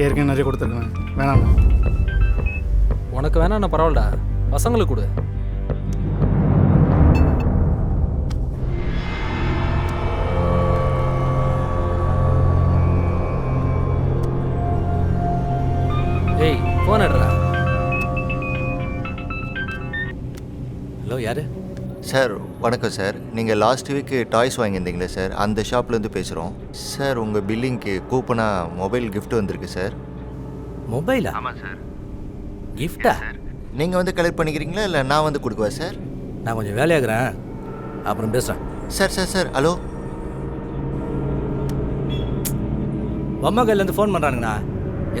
ஏற்கனவே நிறைய கொடுத்துருக்கேன். வேணாம். உனக்கு வேணாம் பரவாயில்லடா. பசங்களுக்கு கொடு. ஏய் ஃபோன் எடுறா. ஹலோ யாரு? சார் வணக்கம் சார். நீங்கள் லாஸ்ட் வீக்கு டாய்ஸ் வாங்கியிருந்தீங்களே சார் அந்த ஷாப்லேருந்து பேசுகிறோம் சார் உங்கள் பில்லிங்க்கு கூப்பனாக மொபைல் gift வந்திருக்கு சார். மொபைலா ஆமாம் சார். கிஃப்டா நீங்கள் வந்து கலெக்ட் பண்ணிக்கிறீங்களா இல்லை நான் வந்து கொடுக்கவா சார்? நான் கொஞ்சம் வேலையாகிறேன் அப்புறம் பேசுகிறேன் சார் சார் சார் ஹலோ? அம்மா கையிலேருந்து ஃபோன் பண்ணுறானுங்கண்ணா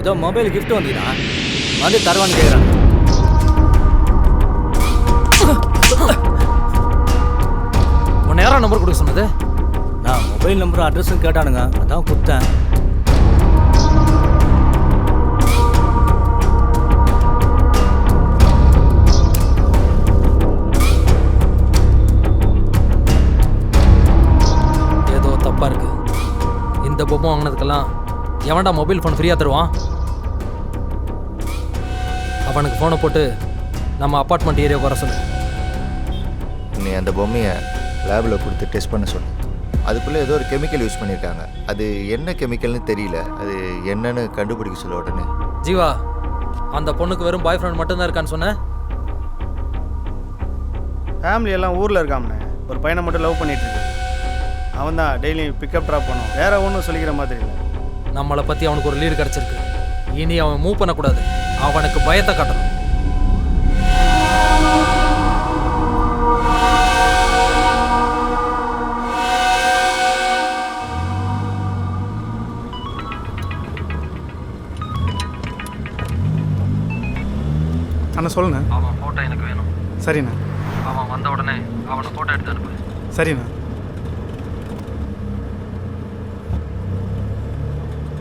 ஏதோ மொபைல் gift வந்தீங்கன்னா வந்து தருவான்னு கேட்குறாங்க நம்பர் கொடுக்க சொன்னது? நான் மொபைல் நம்பரும் அட்ரஸும் கேட்டானுங்க. அதான் கொடுத்தேன் ஏதோ தப்பா இருக்கு. இந்த பொம்மை வாங்கினதுக்கெல்லாம் எவன்டா மொபைல் ஃபோன் ஃப்ரீயாக தருவான்? அவனுக்கு ஃபோனை போட்டு நம்ம அப்பார்ட்மெண்ட் ஏரியாவுக்கு வர சொல்லு. நீ அந்த பொம்மையை லேபில் கொடுத்து டெஸ்ட் பண்ண சொன்னேன். அதுக்குள்ளே ஏதோ ஒரு கெமிக்கல் யூஸ் பண்ணியிருக்காங்க. அது என்ன கெமிக்கல்னு தெரியல. அது என்னன்னு கண்டுபிடிக்க சொல்ல உடனே. ஜீவா அந்த பொண்ணுக்கு வெறும் பாய் ஃப்ரெண்ட் மட்டும்தான் இருக்கான்னு சொன்னேன் ஃபேமிலி எல்லாம் ஊரில் இருக்காமண்ணே ஒரு பையனை மட்டும் லவ் பண்ணிட்டு இருக்கு. அவன் தான் டெய்லி பிக்கப் ட்ராப் பண்ணும் வேற ஒன்றும் சொல்லிக்கிற மாதிரி இல்லை. நம்மளை பற்றி அவனுக்கு ஒரு லீடு கிடச்சிருக்கு. இனி அவன் மூவ் பண்ணக்கூடாது. அவனுக்கு பயத்தை காட்டணும். அண்ணா சொல்லுண்ணே. அவன் ஃபோட்டோ எனக்கு வேணும். சரிண்ணா. அவன் வந்த உடனே அவனை ஃபோட்டோ எடுத்து அனுப்பு. சரிண்ணா.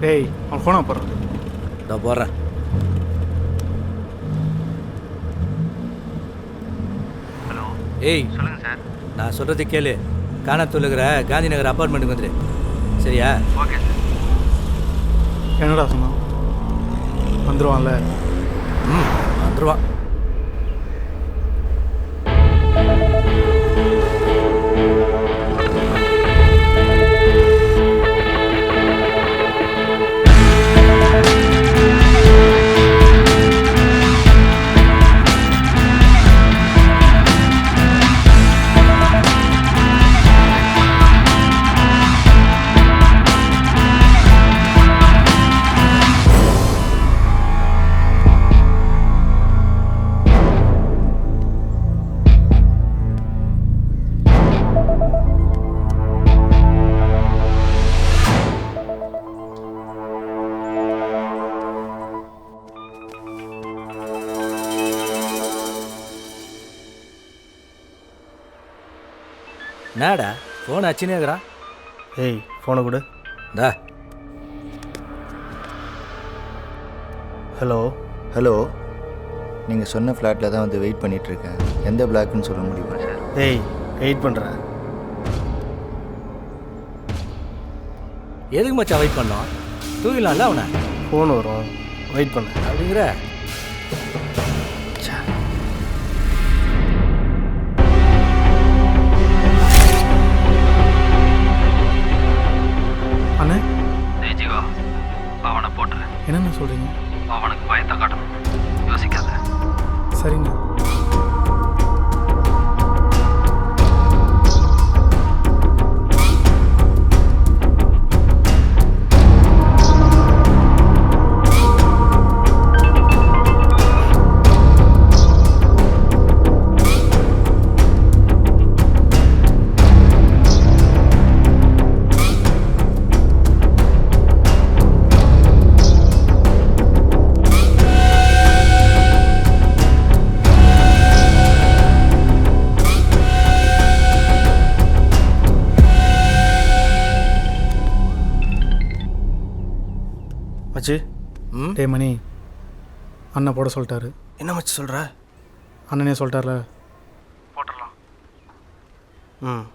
டேய் அவன் ஃபோனை போடுறான். இதோ போடுறேன். ஏய் சொல்லுங்கள் சார் நான் சொல்கிறது கேளு. காணத்தூர் இருக்கிற காந்தி நகர் அப்பார்ட்மெண்ட்டுக்கு வந்துடு சரியா? ஓகே சார் என்னடா சொன்னான்? வந்துடுவான்ல ம். வந்துடுவான் என்னடா ஃபோன் அச்சுனே இருக்கிறா ஏய் ஃபோனை கொடு. இந்தா. ஹலோ ஹலோ நீங்கள் சொன்ன ஃப்ளாட்டில் தான் வந்து வெயிட் பண்ணிட்டு இருக்கேன். எந்த பிளாக்னு சொல்ல முடியுமா? சார் ஏய் வெயிட் பண்ணுறேன் எதுக்கு மச்சான் வெயிட் பண்ணோம்? தூங்கிடலாம்ல அவனை? ஃபோன் வரும். வெயிட் பண்ணு. அப்படிங்கிற? அண்ணே? டேய் ஜீவா அவனை போட்டு என்னண்ணா சொல்கிறீங்க அவனுக்கு பயத்தை காட்டணும். யோசிக்காத. சரிண்ணா. மச்சி ம்? டே மணி அண்ணன் போட சொல்லிட்டாரு. என்ன மச்சி சொல்கிற அண்ணனே சொல்லிட்டார்ல. ம்.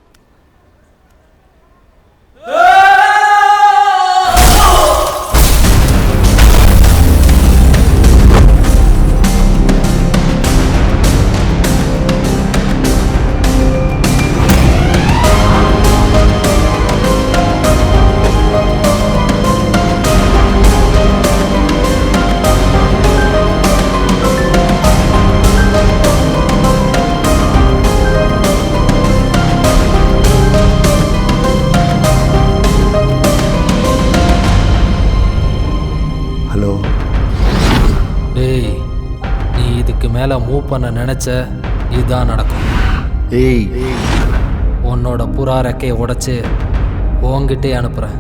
மேலே மூவ் பண்ண நினச்ச இதுதான் நடக்கும். ஏய். உன்னோட புறா ரெக்கையை உடைச்சு உன்கிட்டே அனுப்புகிறேன்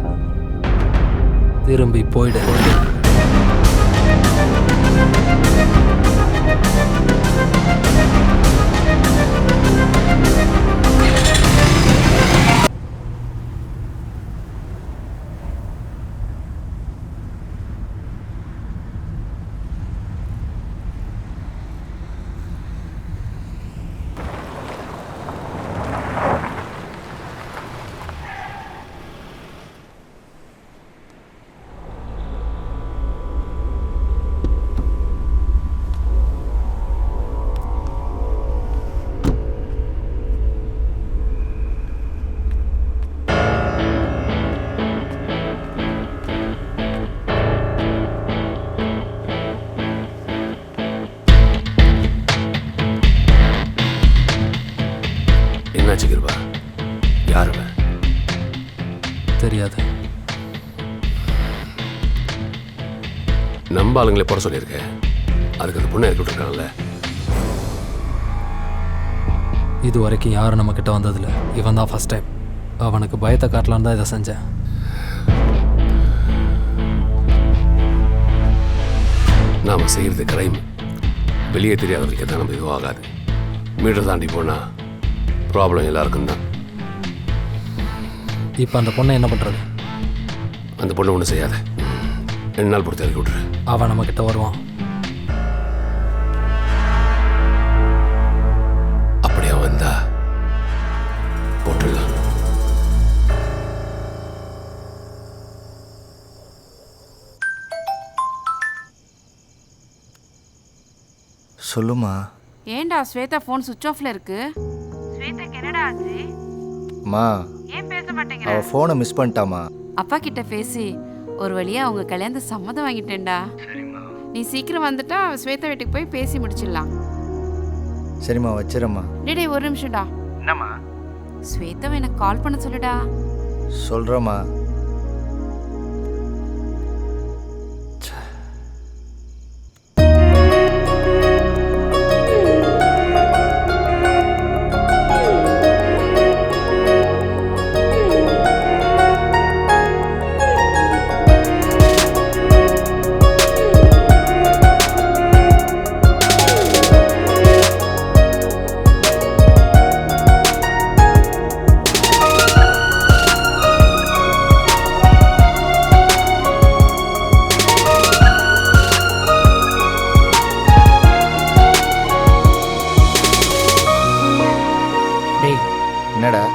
திரும்பி போயிடு. என்னாச்சு கிருபா? யார் அவன்? தெரியாது. நம்ம ஆளுங்களே போட சொல்லியிருக்கேன் அதுக்கு அந்த பொண்ணை இறக்கி விட்டுருக்காங்கல்ல இது வரைக்கும் யாரும் நம்மக்கிட்ட வந்ததில்ல. இவன் தான் ஃபஸ்ட் டைம் அவனுக்கு பயத்தை காட்டலான்னு தான் இதை செஞ்சேன். நாம் செய்கிறது கிரைம் வெளியே தெரியாத வரைக்கும் தான் நம்ம இதுவும் ஆகாது மீட்டர் தாண்டி போனால் ப்ராப்ளம் எல்லாருக்கும் தான். இப்போ அந்த பொண்ணை என்ன பண்ணுறது அந்த பொண்ணை ஒன்றும் செய்யாத. ரெண்டு நாள் பொறுத்து இறக்கி விட்ரு அவன் நம்மக்கிட்ட வருவான். அப்படியே வந்தா போட்டுடலாம். சொல்லுமா. ஏன்டா ஸ்வேதா ஃபோன் சுவிட்ச் ஆஃப்ல இருக்கு? ஸ்வேதாக்கு என்னடா ஆச்சு? மா ஏன் பேச மாட்டேங்கிற? அவள் ஃபோனை மிஸ் பண்ணிட்டாமா அப்பா கிட்ட பேசி ஒரு வழியா அவங்க கல்யாணத்து சம்மதம் வாங்கிட்டேன்டா. நீ சீக்கிரம் வந்துட்டா ஸ்வேதா வீட்டுக்கு போய் பேசி முடிச்சிடலாம். சரிம்மா வச்சிரம்மா டேய் டேய், ஒரு நிமிஷம்டா. என்னம்மா? ஸ்வேதாவை எனக்கு கால் பண்ண சொல்லுடா. சொல்கிறேம்மா என்னடா?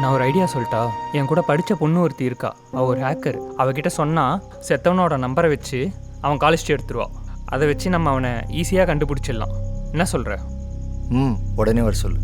நான் ஒரு ஐடியா சொல்லிட்டா. என் கூட படித்த பொண்ணு ஒருத்தி இருக்கா. அவள் ஒரு ஹேக்கர் அவகிட்ட சொன்னால் செத்தவனோட நம்பரை வச்சு அவன் காலேஜ் எடுத்துருவா. அதை வச்சு நம்ம அவனை ஈஸியாக கண்டுபிடிச்சிடலாம். என்ன சொல்கிற ம் உடனே வர சொல்லு.